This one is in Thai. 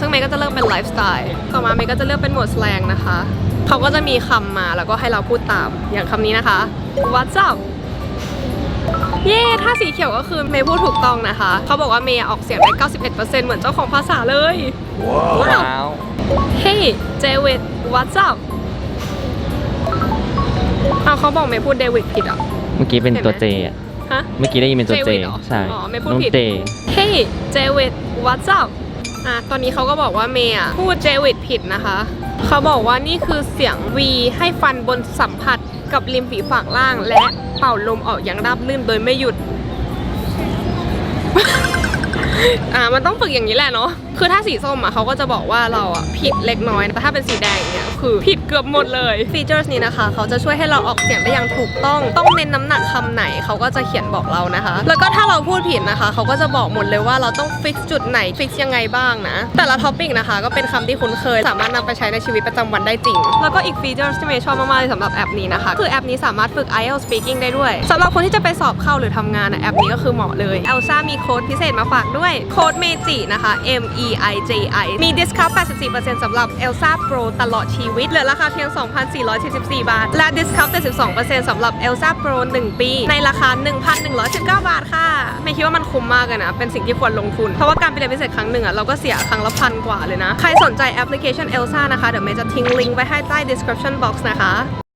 ซึ่งเมย์ก็จะเลือกเป็นไลฟ์สไตล์ต่อมาเมย์ก็จะเลือกเป็นหมวดสแลงนะคะ เขาก็จะมีคำมาแล้วก็ให้เราพูดตาม อย่างคำนี้นะคะ What's up เย้ถ้าสีเขียวก็คือเมย์พูดถูกต้องนะคะ เขาบอกว่าเมย์ออกเสียงได้ 91%เหมือนเจ้าของภาษาเลย ว้าว Hey David what's up เอาเขาบอกเมย์พูดเดวิดผิดอะ เมื่อกี้เป็นตัวเจอะฮะ เมื่อกี้ได้ยินเป็นตัวเจเจวิดเหรอใช่ อ๋อไม่พูดน้องผิดเจ Hey David what's up อะตอนนี้เขาก็บอกว่าเมย์อะพูดเจวิตผิดนะคะ เขาบอกว่านี่คือเสียง V ให้ฟันบนสัมผัสกับริมฝีปากล่าง และเป่าลมออกอย่างราบรื่นโดยไม่หยุด อ่ามันต้องฝึกอย่างนี้แหละเนาะคือถ้าสีส้มอะเขาก็จะบอกว่าเราอะผิดเล็กน้อยแต่ถ้าเป็นสีแดงเนี่ยคือผิดเกือบหมดเลยฟีเจอร์นี้นะคะเขาจะช่วยให้เราออกเสียงได้อย่างถูกต้องต้องเน้นน้ำหนักคำไหนเขาก็จะเขียนบอกเรานะคะ แล้วก็ถ้าเราพูดผิดนะคะเขาก็จะบอกหมดเลยว่าเราต้องฟิกจุดไหนฟิกยังไงบ้างนะ แต่ละท็อปิกนะคะ ก็เป็นคำที่คุ้นเคย สามารถนำไปใช้ในชีวิตประจำวันได้จริง แล้วก็อีกฟีเจอร์ที่เมย์ชอบมากๆเลยสำหรับแอปนี้นะคะ คือแอปนี้สามารถฝึก IELTS speaking ได้ด้วยสำหรับคนที่จะไปสอบเข้าหรือทำงานอะแอปนี้ก็คือเหมาะเลยเอลซ่ามีโค้ดพิเศษมาฝากด้วยโค้ดเมจินะคะ M E I J I มี discount 84%สำหรับ Elsa Pro ตลอดชีวิตเหลือราคาเพียง 2,444บาท และ discount 72%สำหรับ Elsa Pro 1 ปี ในราคา 1,119 บาทค่ะ ไม่คิดว่ามันคุ้มมากเลยนะ เป็นสิ่งที่ควรลงทุน เพราะว่าการไปเรียนพิเศษครั้งหนึ่งอะเราก็เสียครั้งละพันกว่าเลยนะ ใครสนใจแอปพลิเคชัน Elsa นะคะ เดี๋ยวเมย์จะทิ้งลิงก์ไว้ให้ใต้ description box นะคะ